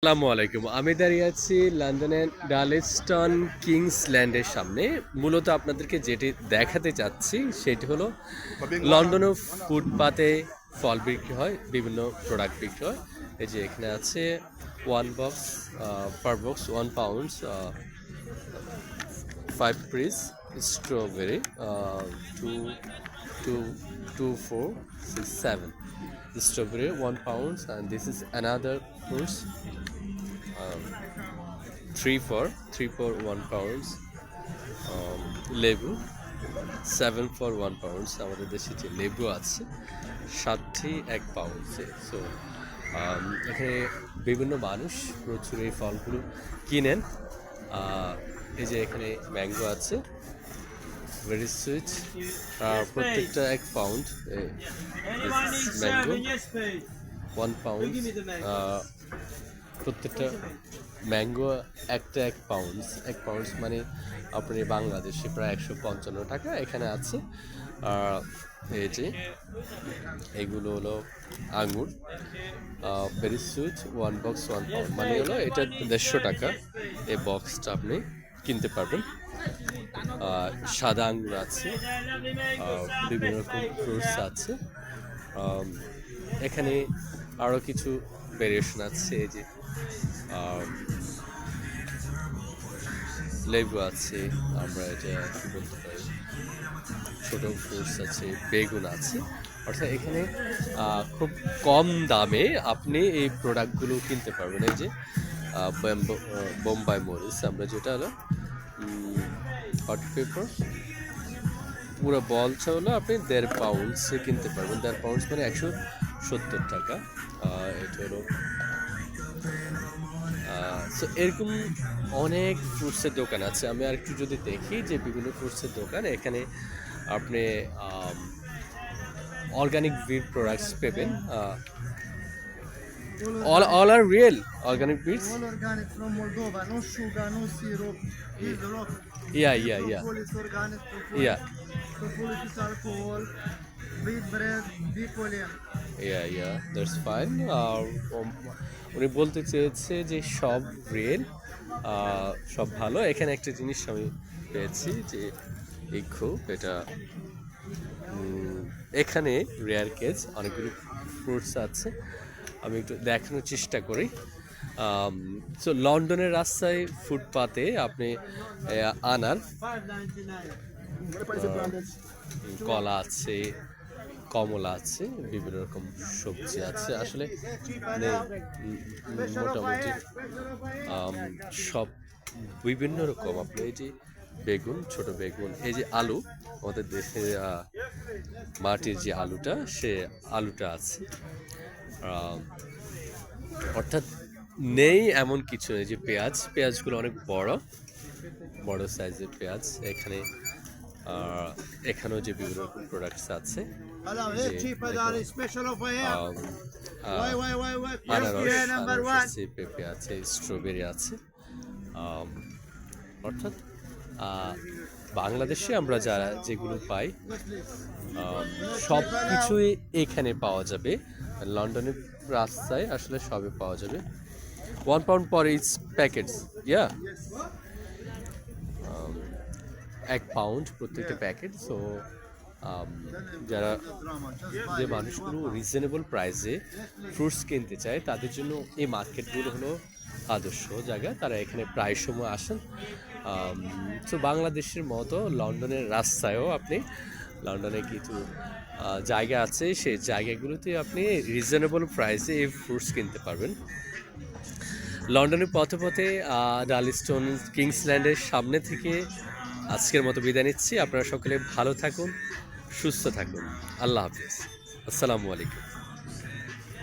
আসসালামু আলাইকুম। আমি দাঁড়িয়ে আছি লন্ডনের ডালেস্টন কিংস ল্যান্ডের সামনে। মূলত আপনাদেরকে যেটি দেখাতে চাচ্ছি, সেটি হলো লন্ডনের ফুটপাতে ফল বিক্রি হয়, বিভিন্ন প্রোডাক্ট বিক্রি হয়। এই যে এখানে আছে one box per box one pounds five piece strawberry two two two four six seven strawberry, one pounds, and this is another fruits three for three for one pounds um, লেবু seven for one pounds আমাদের দেশে যে লেবু আছে সাতটি এক পাউন্ডসে so এখানে বিভিন্ন মানুষ প্রচুর এই ফলগুলো কিনেন। এই যে এখানে ম্যাঙ্গো আছে ভেরি সুইট প্রত্যেকটা এক পাউন্ড ম্যাঙ্গো ওয়ান পাউন্ড প্রত্যেকটা ম্যাঙ্গো একটা এক পাউন্ডস এক পাউন্ডস মানে আপনি বাংলাদেশে প্রায় একশো পঞ্চান্ন টাকা এখানে আছে। এই যে, এগুলো হলো আঙুর very sweet one box one pound মানে হলো এটা দেড়শো টাকা এই বক্সটা আপনি কিনতে পারবেন। সাদা আঙ্গুর আছে বিভিন্ন রকম ফ্রুটস আছে। এখানে আরও কিছু ভেরিয়েশন আছে, এই যে লেবু আছে, আমরা এটা কি বলতে পারি? ছোট ফ্রুটস আছে, বেগুন আছে। অর্থাৎ এখানে খুব কম দামে আপনি এই প্রোডাক্টগুলো কিনতে পারবেন। এই যে বোম্বাই মরিচ, আমরা যেটা হলো হট পেপার পুরো বলটা হলো আপনি দেড় পাউন্ডসে কিনতে পারবেন। দেড় পাউন্ডস মানে একশো সত্তর টাকা। এটা হলো সো এরকম অনেক ফ্রুটসের দোকান আছে। আমি আর একটু যদি দেখি যে বিভিন্ন ফ্রুটসের দোকান এখানে আপনি organic bit products পেবেন। All all are real organic yeah yeah that's fine উনি বলতে চেয়েছে যে সব রিয়েল সব ভালো। এখানে একটা জিনিস আমি পেয়েছি যে এই ইক্ষু এটা এখানে রেয়ার কেজ অনেকগুলো ফ্রুটস আছে। আমি একটু দেখানোর চেষ্টা করি। সো লন্ডনের রাস্তায় ফুটপাতে আপনি আনার কলা আছে কমলা আছে বিভিন্ন রকম সবজি আছে। আসলে মানে, মোটামুটি সব বিভিন্ন রকম। আপনি এই যে বেগুন ছোট বেগুন এই যে আলু আমাদের দেশে মাটির যে আলুটা সে আলুটা আছে। অর্থাৎ নেই এমন কিছু নেই। যে পেঁয়াজ পেঁয়াজগুলো অনেক বড় বড় সাইজের পেঁয়াজ। এখানে এখানেও যে বিভিন্ন রকম প্রোডাক্টস আছে. আছে পেঁপে আছে স্ট্রবেরি আছে অর্থাৎ বাংলাদেশে আমরা যারা যেগুলো পাই সব কিছুই এখানে পাওয়া যাবে। লন্ডনের রাস্তায় আসলে সবে পাওয়া যাবে। One pound per is packets yeah এক পাউন্ড প্রত্যেকটা প্যাকেট সো যারা যে মানুষগুলো রিজনেবল প্রাইসে ফ্রুটস কিনতে চায় তাদের জন্য এই মার্কেটগুলো হলো আদর্শ জায়গা। তারা এখানে প্রায় সময় আসেন তো বাংলাদেশের মতো লন্ডনের রাস্তায়ও আপনি লন্ডনে কিছু জায়গা আছে সেই জায়গাগুলোতে আপনি রিজনেবল প্রাইসে এই ফ্রুটস কিনতে পারবেন। লন্ডনের পথে পথে আহ, ডার্লিস্টন কিংসল্যান্ডের সামনে থেকে আজকের মতো বিদায় নিচ্ছি। আপনারা সকলে ভালো থাকুন সুস্থ থাকুন। আল্লাহ হাফিজ। আসসালামু আলাইকুম।